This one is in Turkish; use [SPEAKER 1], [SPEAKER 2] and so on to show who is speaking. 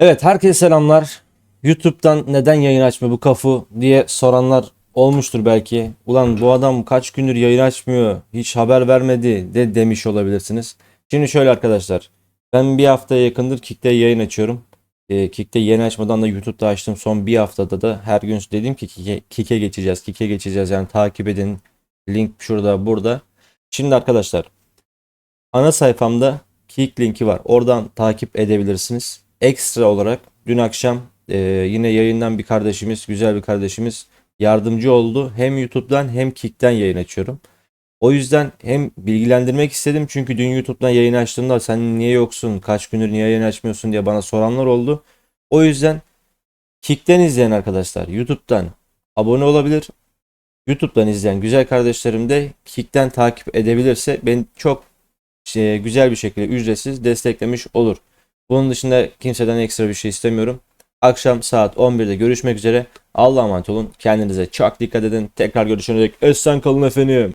[SPEAKER 1] Evet herkese selamlar. YouTube'dan neden yayın açmıyor bu kafu diye soranlar olmuştur belki. Ulan bu adam kaç gündür yayın açmıyor, hiç haber vermedi de demiş olabilirsiniz. Şimdi şöyle arkadaşlar. Ben bir haftaya yakındır Kick'te yayın açıyorum. E, Kick'te yayın açmadan da YouTube'da açtım. Son bir haftada da her gün dedim ki Kick'e Kick'e geçeceğiz, Kick'e geçeceğiz. Yani takip edin. Link şurada, burada. Şimdi arkadaşlar ana sayfamda Kick linki var. Oradan takip edebilirsiniz. Ekstra olarak dün akşam e, yine yayından bir kardeşimiz, güzel bir kardeşimiz yardımcı oldu. Hem YouTube'dan hem Kick'ten yayın açıyorum. O yüzden hem bilgilendirmek istedim çünkü dün YouTube'dan yayın açtığımda sen niye yoksun, kaç gündür niye yayın açmıyorsun diye bana soranlar oldu. O yüzden Kick'ten izleyen arkadaşlar YouTube'dan abone olabilir. YouTube'dan izleyen güzel kardeşlerim de Kick'ten takip edebilirse beni çok şey, güzel bir şekilde ücretsiz desteklemiş olur. Bunun dışında kimseden ekstra bir şey istemiyorum. Akşam saat 11'de görüşmek üzere. Allah'a emanet olun. Kendinize çok dikkat edin. Tekrar görüşene dek esen kalın efendim.